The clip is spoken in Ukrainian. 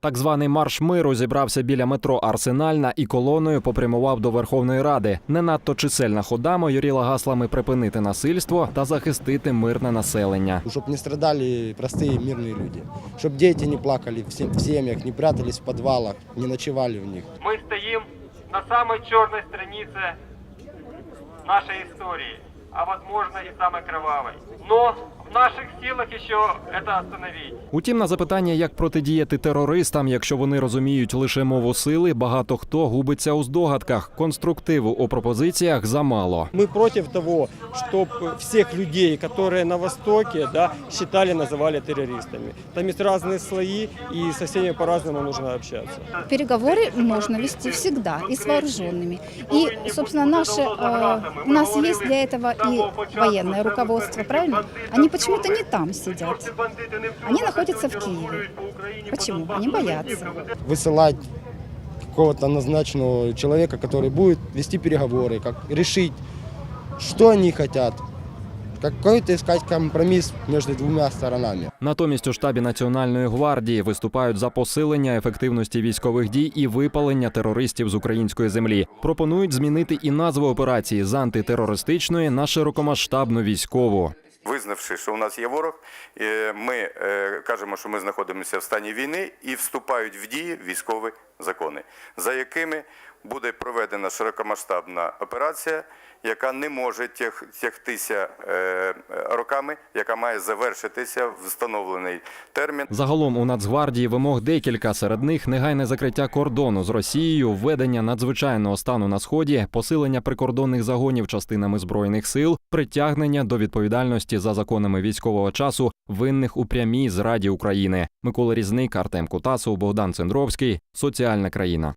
Так званий марш миру зібрався біля метро Арсенальна і колоною попрямував до Верховної Ради. Не надто чисельна хода майоріла гаслами припинити насильство та захистити мирне населення. Чтобы не страдали простые мирные люди. Чтобы дети не плакали в сем- в семьях, не прятались в подвалах, не ночевали в них. Мы стоим на самой черной странице нашей истории, а возможно и самой кровавой. Но в наших силах еще это остановить. Утім, на запитання, як протидіяти терористам, якщо вони розуміють лише мову сили, багато хто губиться у здогадках. Конструктиву у пропозиціях замало. Мы против того, чтобы всех людей, которые на Востоке, да, считали, называли террористами. Там есть разные слои, и со всеми по-разному нужно общаться. Переговоры можно вести всегда и с вооруженными. И, собственно, наши, э, у нас есть для этого и военное руководство, правильно? Они почему-то не там сидят. Они находятся в Киеве. Почему? Они боятся. Высылать какого-то назначенного человека, который будет вести переговоры, как решить, что они хотят. Какой-то искать компромисс между двумя сторонами. Натомість у штабі Національної гвардії виступають за посилення ефективності військових дій і випалення терористів з української землі. Пропонують змінити і назву операції з антитерористичної на широкомасштабну військову. Визнавши, що у нас є ворог, е, ми е, кажемо, що ми знаходимося в стані війни і вступають в дії військові закони, за якими буде проведена широкомасштабна операція, яка не може тяг- тягтися е, роками, яка має завершитися встановлений термін. Загалом у Нацгвардії вимог декілька. Серед них негайне закриття кордону з Росією, введення надзвичайного стану на сході, посилення прикордонних загонів частинами збройних сил, притягнення до відповідальності за законами військового часу винних у прямій зраді України. Микола Різник, Артем Кутасов, Богдан Цендровський соціальна країна.